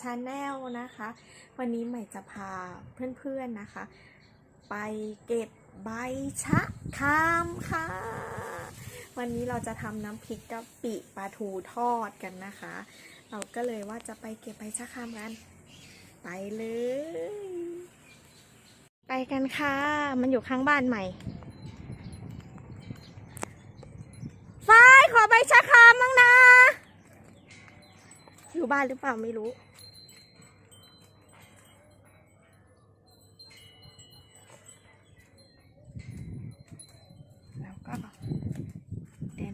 MVM Channel นะคะ วันนี้ใหม่จะพาเพื่อนๆนะคะ ไปเก็บใบชะคามค่ะ วันนี้เราจะทำน้ำพริกกะปิปลาทูทอดกันนะคะ เราก็เลยว่าจะไปเก็บใบชะคามกัน ไปเลย ไปกันค่ะ มันอยู่ข้างบ้านใหม่ฝ้ายขอใบชะคามมั้งนะอยู่บ้านหรือเปล่าไม่รู้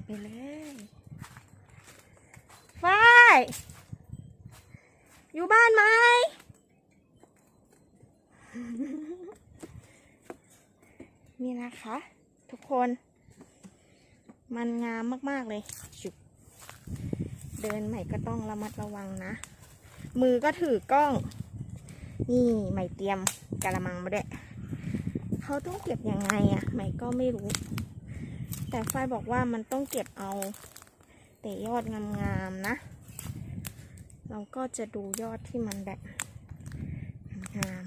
ไปเลยฝ้ายอยู่บ้านไหม นี่นะคะ ทุกคน มันงามมาก ๆ เลยจุบเดินใหม่ก็ต้องระมัดระวังนะ มือก็ถือกล้อง นี่ใหม่เตรียมกะละมังมาด้วย เขาต้องเก็บยังไงอะ่ะ ใหม่ก็ไม่รู้ แต่ฝ้ายบอกว่ามันต้องเก็บเอา แต่ยอดงามๆนะ เราก็จะดูยอดที่มันแบบงาม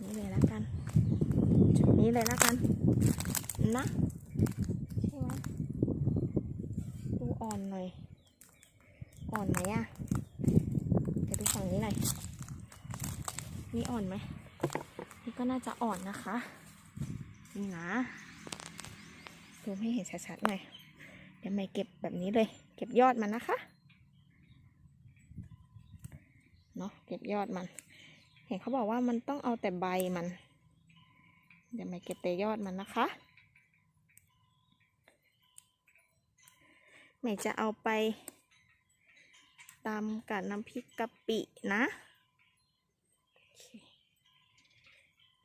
นี่เลยแล้วกันจุดนี้เลยแล้วกัน นะใช่ไหมดูอ่อนหน่อย อ่อนไหมอะเดี๋ยวดูฝั่งนี้หน่อยนี่อ่อนไหมนี่ก็น่าจะอ่อนนะคะ นี่นะ ดูให้เห็นชัดๆหน่อยเดี๋ยวไม่เก็บแบบนี้เลย เก็บยอดมันนะคะเนาะเก็บยอดมัน เห็นเขาบอกว่ามันต้องเอาแต่ใบมัน เดี๋ยวไม่เก็บแต่ยอดมันนะคะใหม่จะเอาไปตำกับน้ำพริกกะปินะ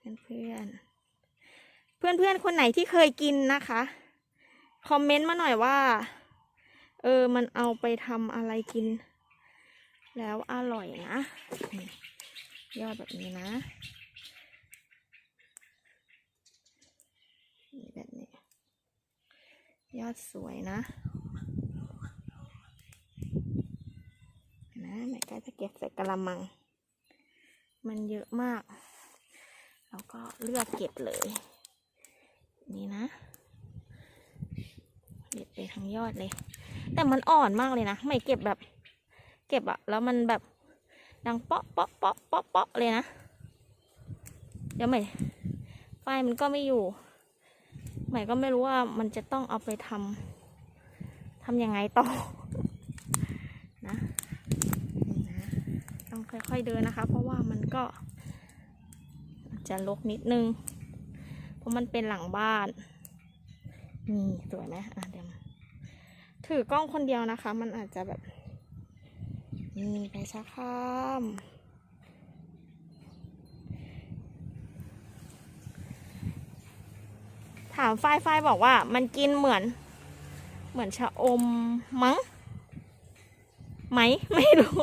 โอเคเพื่อนเพื่อนเพื่อนๆคนไหนที่เคยกินนะคะ คอมเมนต์มาหน่อยว่า เออ มันเอาไปทำอะไรกิน แล้วอร่อยนะ ยอดแบบนี้นะแบบนี้ ยอดสวยนะนะแม่ก็จะเก็บใส่กระมัง มันเยอะมาก แล้วก็เลือกเก็บเลย นี่นะ เด็ดไปทั้งยอดเลย แต่มันอ่อนมากเลยนะ ไม่เก็บแบบ เก็บอะแล้วมันแบบดังเปาะเปาะเปาะเปาะเปาะเลยนะ เดี๋ยวใหม่ไฟมันก็ไม่อยู่ ใหม่ก็ไม่รู้ว่ามันจะต้องเอาไปทำทำยังไงต่อ นะนะต้องค่อยๆเดินนะคะ เพราะว่ามันก็จะลกนิดนึง เพราะมันเป็นหลังบ้าน นี่สวยไหมอะเดี๋ยวมาถือกล้องคนเดียวนะคะ มันอาจจะแบบ นี่ไปชะข้ามถามฝ้ายฝ้ายบอกว่ามันกินเหมือน เหมือนชะอมมั้งไหม ไม่รู้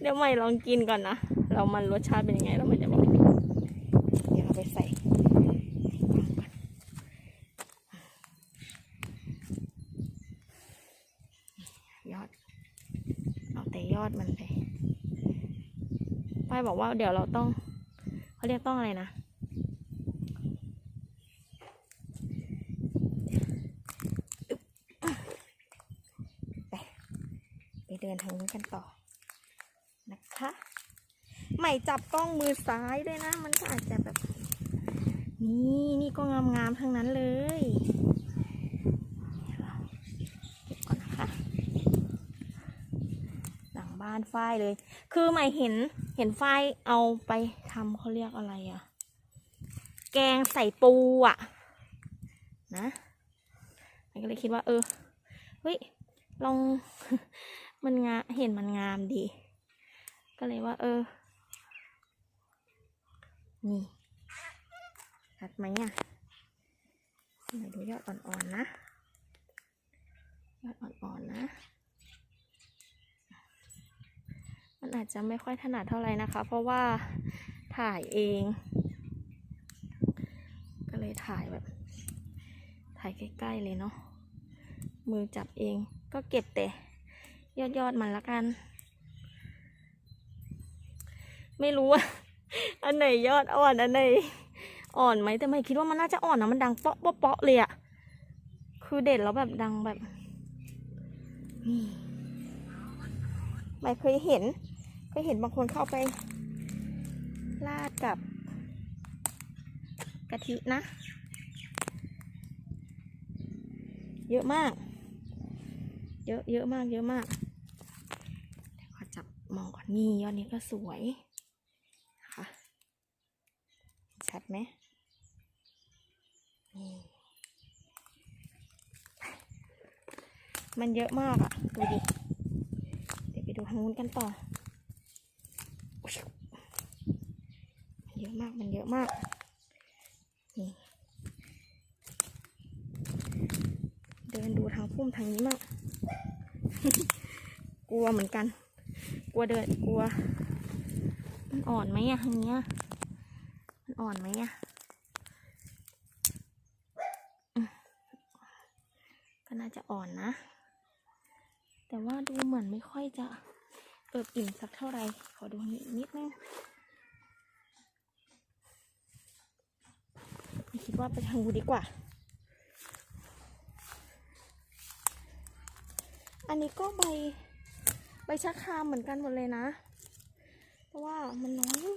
เดี๋ยวใหม่ลองกินก่อนนะ เรามันรสชาติเป็นยังไงเราไม่จะบอก เดี๋ยวเอาไปใส่ยอด เอาแต่ยอดมันไป ป้ายบอกว่าเดี๋ยวเราต้องเขาเรียกต้องอะไรนะ ไปเดินทางนู้นกันต่อ นะคะ ใหม่จับกล้องมือซ้ายด้วยนะ มันก็อาจจะแบบ นี่นี่ก็งามๆทั้งนั้นเลยเดี๋ยวเราเก็บก่อนนะคะหลังบ้านฝ้ายเลย คือใหม่เห็น ห็นฝ้ายเอาไปทำเขาเรียกอะไรอะแกงใส่ปูอะนะใหม่ก็เลยคิดว่าเออ เฮ้ย ลอง มันงาเห็นมันงามดี ก็เลยว่า เออ นี่ชัดไหมอะเดี๋ยวดูยอดอ่อนๆนะยอดอ่อนๆนะ มัน อาจจะไม่ค่อยถนัดเท่าไหร่นะคะ เพราะว่าถ่ายเอง ก็เลยถ่ายแบบ ถ่ายใกล้ๆเลยเนาะมือจับเองก็เก็บแต่ยอดยอดๆมันละกัน ไม่รู้ว่าอันไหนยอดอ่อนอันไหนอ่อนไหมแต่ไม่คิดว่ามันน่าจะอ่อนนะมันดังเปาะเปาะเปาะเลยอะคือเด็ดแล้วแบบดังแบบนี่ไม่เคยเห็น เคยเห็นบางคนเข้าไปราดกับกะทินะ เยอะมาก เยอะเยอะมาก เยอะมากขอจับมองก่อนนี่ยอดนี้ก็สวยนะคะชัดไหมนี่มันเยอะมากอะ่ะ ดูดิ เดี๋ยวไปดูทางนู้นกันต่อยมันเย อะมาก มันเยอะมาก นี่ เดินดูทางพุ่มทางนี้มั่งกลัวเหมือนกัน กลัวเดินกลัว มันอ่อนไหมอะทางเนี้ย มันอ่อนไหมอะก็น่าจะอ่อนนะ แต่ว่าดูเหมือนไม่ค่อยจะเอิบอิ่มสักเท่าไหร่ ขอดูนิดนิดนึงคิด ว่าไปทางดูนดีกว่า อันนี้ก็ใบใบชะคามเหมือนกันหมดเลยนะ เพราะว่ามันน้อยนี่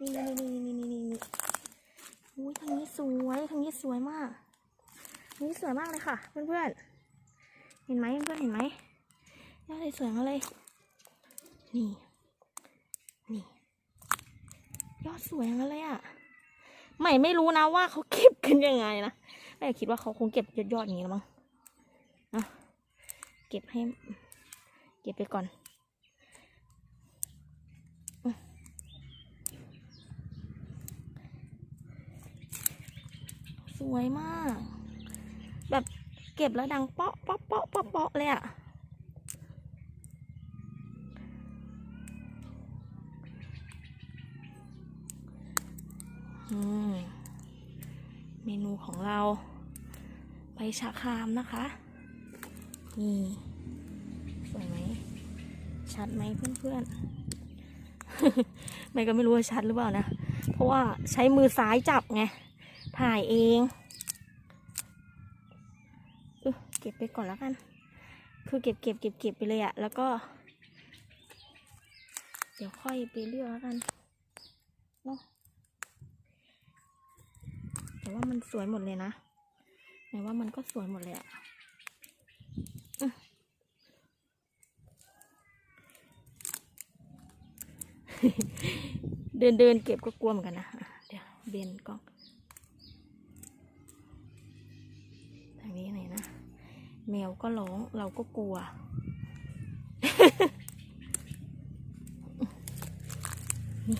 นี่นี่นี่นี่นี่นี่อุ้ยทางนี้สวยทางนี้สวยมากทางนี้สวยมากเลยค่ะ เพื่อนๆเห็นไหมเพื่อนๆเห็นไหมยอดเลยสวยมากเลย นี่ นี่ ยอดสวยมากเลยอะ ใหม่ไม่รู้นะว่าเขาเก็บกันยังไงนะแต่คิดว่าเขาคงเก็บยอดๆอย่างนี้แล้วมั้งนะเก็บให้ เก็บไปก่อนสวยมาก แบบเก็บแล้วดังเปาะเปาะเปาะเปาะเปาะเลยอะ เมนูของเราใบชะครามนะคะ นี่ สวยไหม ชัดไหมเพื่อนๆ ไม่ก็ไม่รู้ว่าชัดหรือเปล่านะ เพราะว่าใช้มือซ้ายจับไง ถ่ายเองเออเก็บไปก่อนแล้วกัน คือเก็บเก็บเก็บเก็บไปเลยอะแล้วก็ เดี๋ยวค่อยไปเลือกแล้วกันเนาะ ว่ามันสวยหมดเลยนะไหนว่ามันก็สวยหมดเลยอะเดินเดินเก็บก็กลัวเหมือนกันนะ เดี๋ยวเบนกล้องทางนี้ไหนนะ แมวก็ร้องเราก็กลัวนี่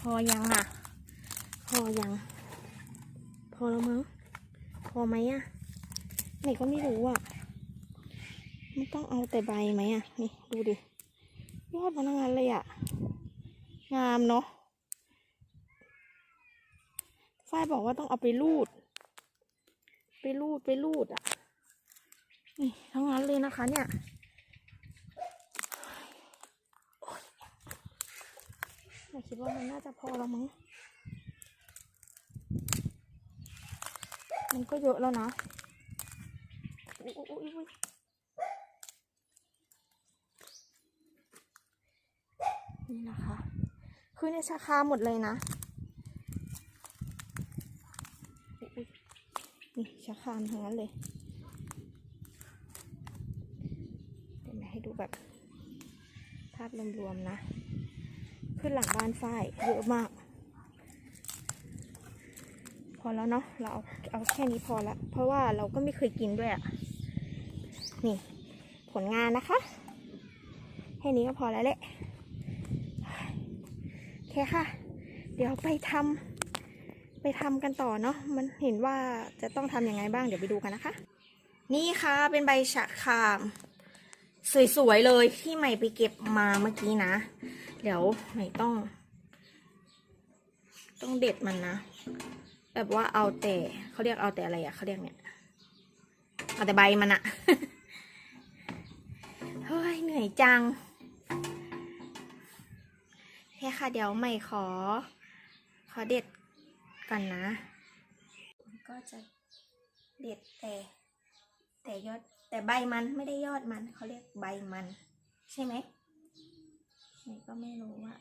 พอยังอะ พอยัง อแล้วมั้ง พอไหมอะไหนก็ไม่รู้อะ ไมันต้องเอาแต่ใบไหมอะ นี่ดูดิ ยอดมันทั้งนั้นเลยอะ งามเนาะ ฝ้ายบอกว่าต้องเอาไปรูด ไปรูดไปรูดอะ นี่ทั้งนั้นเลยนะคะเนี่ยโอ๊ยไม่คิดว่ามันน่าจะพอแล้วมั้ง มันก็เยอะแล้วนะอุ๊ยอุ๊ยอุ๊ยอุ๊ยนี่นะคะ คือในชาคาหมดเลยนะอุ๊ยนี่ชาคามทั้งนั้นเลย เดี๋ยวม่ให้ดูแบบ ภาพรวมๆนะ ขึ้นหลังบ้านฝ้ายเยอะมาก พอแล้วเนาะเราเอาเอาแค่นี้พอละเพราะว่าเราก็ไม่เคยกินด้วยอะ่ะนี่ ผลงานนะคะ แค่นี้ก็พอแล้วแหละโอเคค่ะ เดี๋ยวไปทำไปทำกันต่อเนาะมันเห็นว่าจะต้องทำยังไงบ้างเดี๋ยวไปดูกันนะคะ นี่ค่ะเป็นใบฉะคามสวยๆเลยที่ใหม่ไปเก็บมาเมื่อกี้นะ เดี๋ยวใหม่ต้อง ต้องเด็ดมันนะ แบบว่าเอาแต่เขาเรียกเอาแต่อะไรอะเขาเรียกเนี่ย เอาแต่ใบมันอะเฮ้ยเหนื่อยจังโอเคค่ะ เดี๋ยวใหม่ขอ ขอเด็ดก่อนนะ ก็จะเด็ดแต่แต่ยอดแต่ใบมันไม่ได้ยอดมันเขาเรียกใบมัน ใช่ไหมใม่ก็ไม่รู้ว่า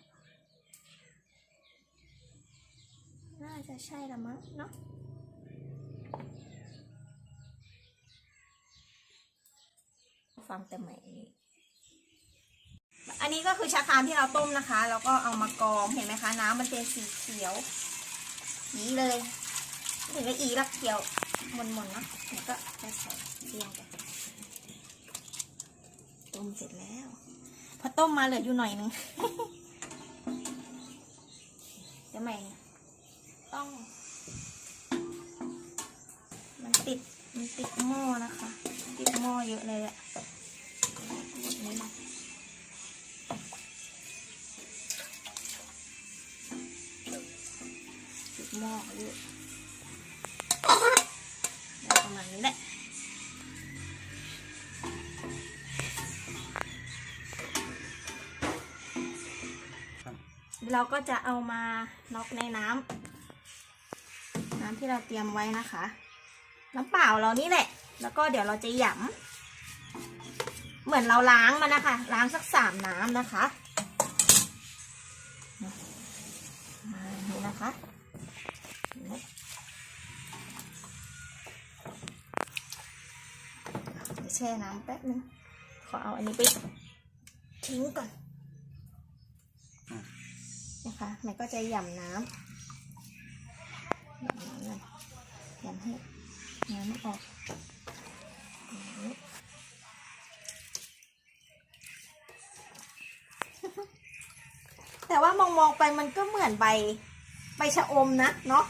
น่าจะใช่ละมั้งเนาะฟังแต่ใหม่อันนี้ก็คือชาคามที่เราต้มนะคะ แล้วก็เอามากรองเห็นไหมคะ น้ำมันเป็นสีเขียวนี้เลยถึงกับอีรักเขียวมนๆเนะแล้วก็จะใส่เรียงกันต้มเสร็จแล้ว พอต้มมาเหลืออยู่หน่อยนึงเดี๋ยวใหม่ ต้อง มันติด มันติดหม้อนะคะ ติดหม้อเยอะเลยอะหมดนี้มาติดหม้อเยอะได้ประมาณนี้แหละเราก็จะเอามาน็อกในน้ำน้ำ ที่เราเตรียมไว้นะคะ น้ำเปล่าเรานี่แหละ แล้วก็เดี๋ยวเราจะหยำเหมือนเราล้างมันนะคะ ล้างสักสามน้ำนะคะมานี่นะคะนี่เดี๋ยวแช่น้ำแป๊บนึงขอเอาอันนี้ไปทิ้งก่อนนะคะมันก็จะหย่ำน้ำ หย่ำน้ำเลยหย่ำให้น้ำมันออกแต่ว่ามองมองๆไปมันก็เหมือนใบใบชะอมนะเนาะ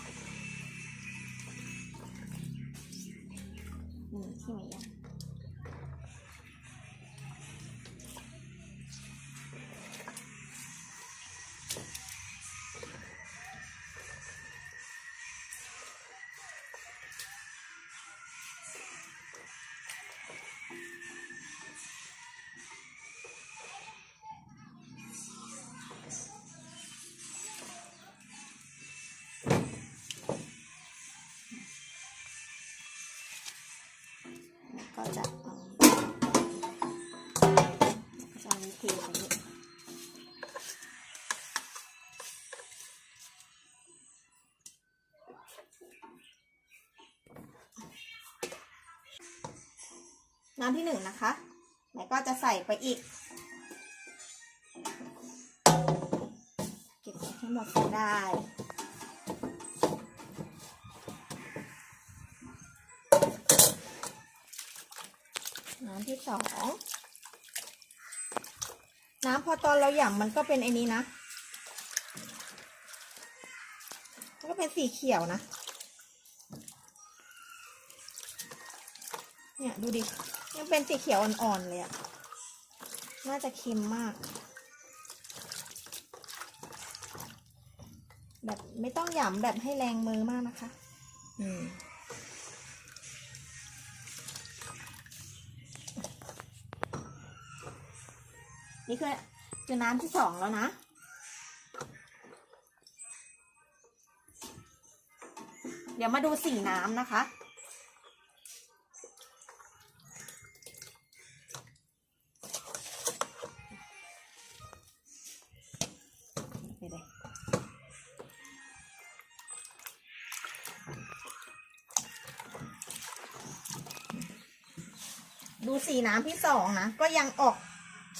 ก็จะเอาจะเอาวิธีไปนี้น้ำที่หนึ่งนะคะแล้วก็จะใส่ไปอีก เก็บไว้ให้หมดได้ สองน้ำพอตอนเราหย่ำมันก็เป็นไอ้นี้นะมันก็เป็นสีเขียวนะ เนี่ยดูดิ ยังเป็นสีเขียวอ่อนๆเลยอะน่าจะเค็มมาก แบบไม่ต้องหย่ำแบบให้แรงมือมากนะคะ อืม นี่คือคือน้ำที่สองแล้วนะ เดี๋ยวมาดูสีน้ำนะคะไปเลยดูสีน้ำที่สองนะ ก็ยังออก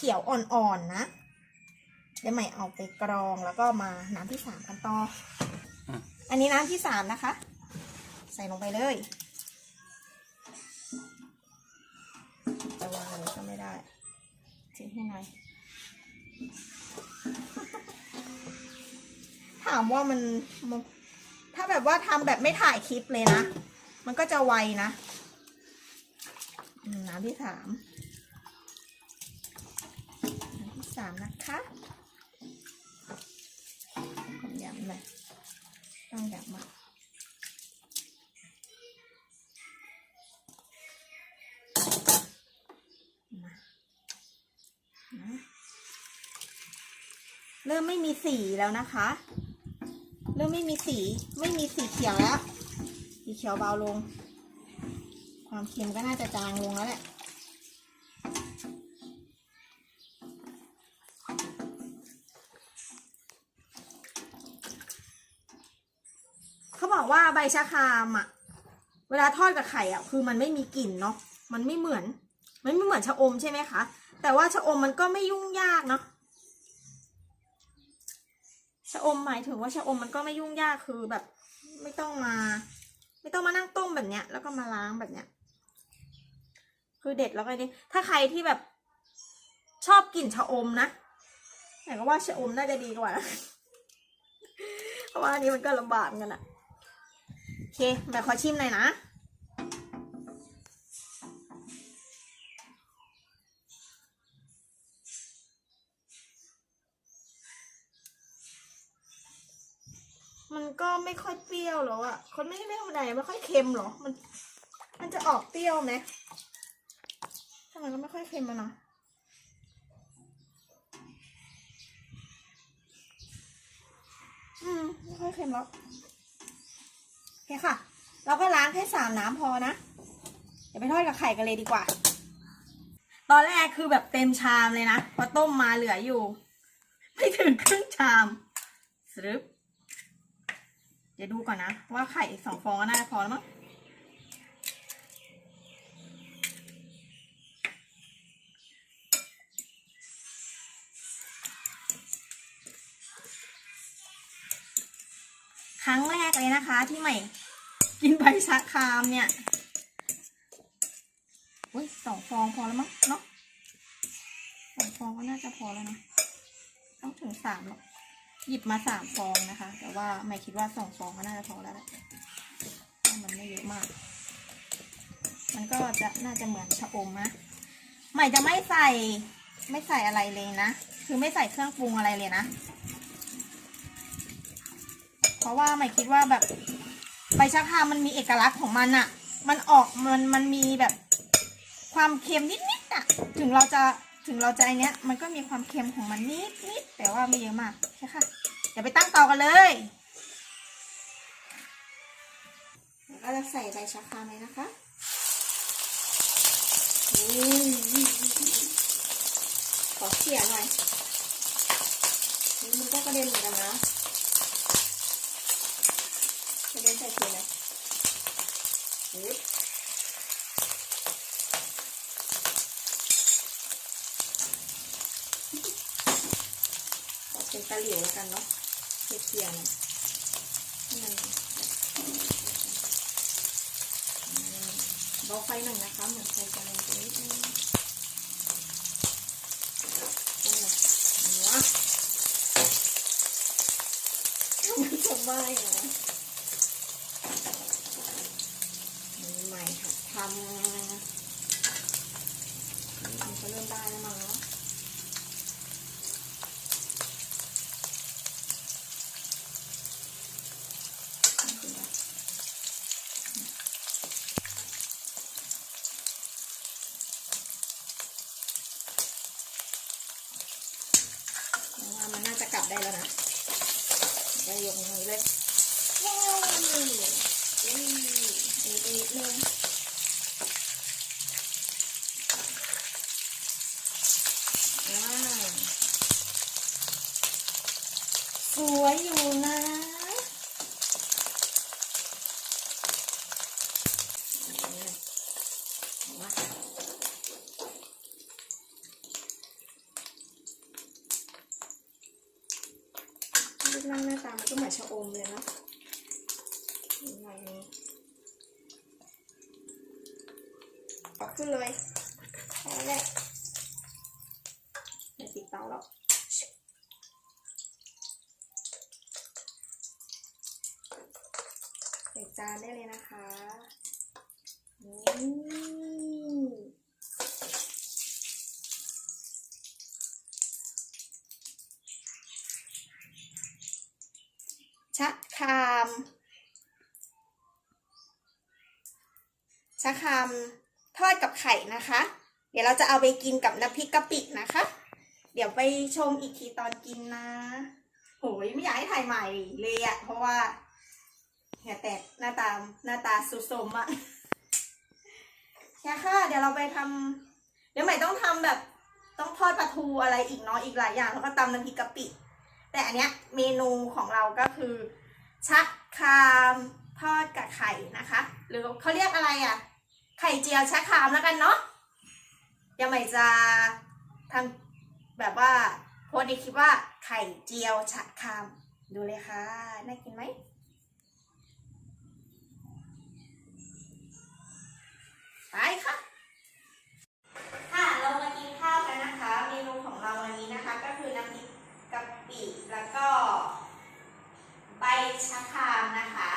ขียวอ่อนๆนะ เดี๋ยวใหม่เอาไปกรองแล้วก็มาน้ำที่สามกันต่ออมอันนี้น้ำที่สามนะคะ ใส่ลงไปเลยจะวางอย่างนี้ก็ไม่ได้ทิ้งให้หน่อยถามว่ามันมัน ถ้าแบบว่าทำแบบไม่ถ่ายคลิปเลยนะ มันก็จะไวนะอืมน้ำที่สามานะคะหยาบเลยต้องหยับมาเริ่มไม่มีสีแล้วนะคะ เริ่มไม่มีสี ไม่มีสีเขียวแล้ว สีเขียวเบาลง ความเค็มก็น่าจะจางลงแล้วแหละ บอกว่าใบชะครามอะ เวลาทอดกับไข่อะ คือมันไม่มีกลิ่นเนาะ มันไม่เหมือน มันไม่เหมือนชะอมใช่ไหมคะ แต่ว่าชะอมมันก็ไม่ยุ่งยากเนาะชะอมหมายถึงว่าชะอมมันก็ไม่ยุ่งยากคือแบบ ไม่ต้องมา ไม่ต้องมานั่งต้มแบบเนี้ย แล้วก็มาล้างแบบเนี้ย คือเด็ดแล้วก็นี่ถ้าใครที่แบบชอบกลิ่นชะอมนะแต่ก็ว่าชะอมน่าจะดีกว่านะเพราะว่าอันนี้มันก็ลำบากเหมือนกันอะ เคแบบขอชิมหน่อยนะ มันก็ไม่ค่อยเปรี้ยวหรออะคนไม่ไม่ธรรมดาไม่ค่อยเค็มหรอ มัน มันจะออกเปรี้ยวไหมทำไมก็ไม่ค่อยเค็มอะเนาะอืม ไม่ค่อยเค็มแล้วโอเคค่ะ เราก็ล้างแค่สามน้ำพอนะ เดี๋ยวไปทอดกับไข่กันเลยดีกว่า ตอนแรกคือแบบเต็มชามเลยนะ พอต้มมาเหลืออยู่ ไม่ถึงครึ่งชามสรึบเดี๋ยวดูก่อนนะ ว่าไข่สองฟองก็น่าจะพอแล้วมั้ง ครั้งแรกเลยนะคะ ที่ใหม่กินใบชะครามเนี่ยอุ้ยสองฟองพอแล้วมั้งเนาะสองฟองก็น่าจะพอแล้วนะต้องถึงสามหรอกหยิบมาสามฟองนะคะ แต่ว่าไม่คิดว่าสองฟองก็น่าจะพอแล้วแหละเพราะมันไม่เยอะมาก มันก็จะน่าจะเหมือนชะอมนะใหม่จะไม่ใส่ไม่ใส่อะไรเลยนะ คือไม่ใส่เครื่องปรุงอะไรเลยนะ เพราะว่าใหม่คิดว่าแบบใบชะครามมันมีเอกลักษณ์ของมันอะมันออกมันมันมีแบบความเค็มนิดๆอะถึงเราจะถึงเราจะไอเนี้ย มันก็มีความเค็มของมันนิดนิดๆแต่ว่าไม่เยอะมากใช่ค่ะเดี๋ยวไปตั้งเตากันเลยแล้วก็จะใส่ใบชะครามเลยนะคะอุ้ยขอเขี่ยหน่อย นี่มันก็กระเด็นเหมือนกันนะกระ เด็นใส่ทีเลยอุ๊ยขอเป็นตะหลิวแล้วกันเนาะเขี่ยๆหน่อยให้มันอืมเบาไฟหน่อยนะคะเหมือนไฟจะแรงไปนิดนึงโอ้ยหัวมันจะไหม้เหรอมือใหัดทำมันก็เริ่มได้แล้วมั้งเนาะ ว่ามันน่าจะกลับได้แล้วนะ ได้ยกมือเลยว้าวนี่อันนี้ไปนิดนึงอ่าสวยอยู่นะเอามา รูปร่างหน้าตามันก็เหมือนชะอมเลยเนาะหน่อยนี้เอาขึ้นเลยแค่นั้นแหละเดี๋ยวปิดเตาแล้วใส่จานได้เลยนะคะนี่ชะคราม ชะครามทอดกับไข่นะคะ เดี๋ยวเราจะเอาไปกินกับน้ำพริกกะปินะคะ เดี๋ยวไปชมอีกทีตอนกินนะโหยไม่อยากให้ถ่ายใหม่เลยอะเพราะว่าเหงื่อแตกหน้าตาหน้าตาสุดโทรมอะแค่ค่ะ เดี๋ยวเราไปทำเดี๋ยวใหม่ต้องทำแบบต้องทอดปลาทูอะไรอีกเนาะอีกหลายอย่างแล้วก็ตำน้ำพริกกะปิ แต่อันเนี้ยเมนูของเราก็คือชักคามทอดกับไข่นะคะ หรือเขาเรียกอะไรอะ่ะ ไข่เจียวชะคามแล้วกันเนาะยังไม่จะทำแบบว่าโพสในคลิปว่าไข่เจียวชะคาม ดูเลยค่ะ น่ากินไหม ไปค่ะ ค่ะ เรามากินข้าวกันนะคะ เมนูของเราวันนี้นะคะ ก็คือน้ำพริกกะปิแล้วก็ ใบชะครามนะคะ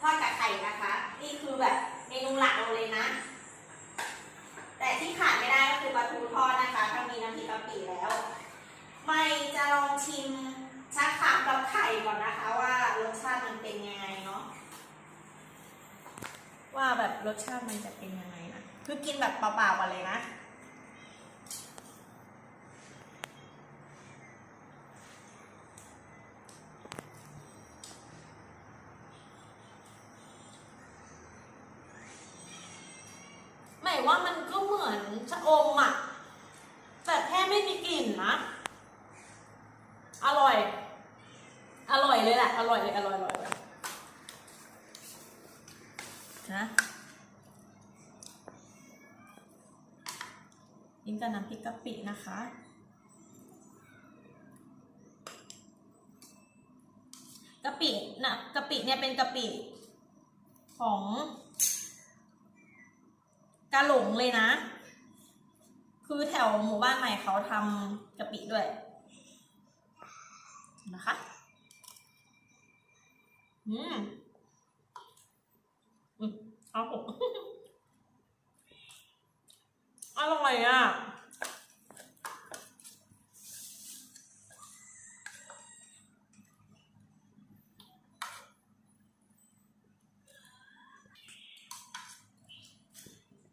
ทอดกับไข่นะคะ นี่คือแบบเมนูหลักเราเลยนะ แต่ที่ขาดไม่ได้ก็คือปลาทูทอดนะคะ ถ้ามีน้ำพริกกะปิแล้ว ไม่จะลองชิมชะครามกับไข่ก่อนนะคะ ว่ารสชาติมันเป็นยังไงเนาะ ว่าแบบรสชาติมันจะเป็นยังไงนะ คือกินแบบ เปล่าๆก่อนเลยนะหมายว่ามันก็เหมือนชะอมอะแต่แค่ไม่มีกลิ่นนะ อร่อย อร่อยเลยแหละ อร่อยเลย อร่อยอร่อยอร่อยนะ ยิงกับน้ำพริกกะปินะคะ กะปินะกะปิเนี่ยเป็นกะปิของกาหลงเลยนะ คือแถวหมู่บ้านใหม่เขาทำกะปิด้วยนะคะ อืม อืมเอาผม อร่อยอะ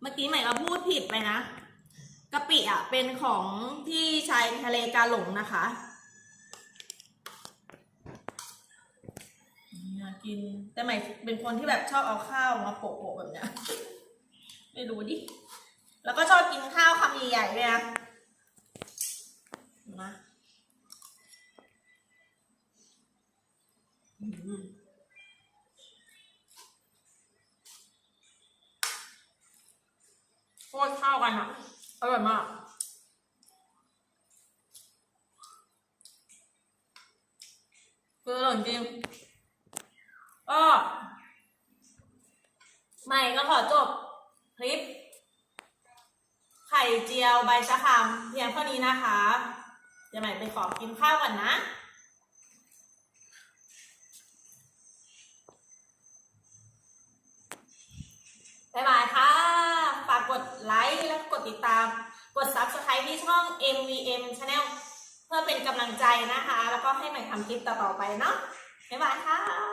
เมื่อกี้ใหม่ก็พูดผิดไปนะกะปิอะเป็นของที่ชายทะเลกาหลงนะคะอยากกินแต่ใหม่เป็นคนที่แบบชอบเอาข้าวมาโปะๆแบบเนี้ย ไม่รู้ดิ แล้วก็ชอบกินข้าวคำใหญ่ๆด้วยนะนะอืม โคตรเข้ากันอะ อร่อยมาก คืออร่อยจริงก็ใหม่ก็ขอจบคลิป ไข่เจียวใบชะครามเพียงเท่า นะคะเดี๋ยวใหม่ไปขอกินข้าวก่อนนะบ๊ายบายค่ะ ฝากกดไลค์และกดติดตาม กด subscribe ที่ช่อง MVM Channel เพื่อเป็นกำลังใจนะคะ แล้วก็ให้ใหม่ทำคลิปต่อๆไปเนาะบ๊ายบายค่ะ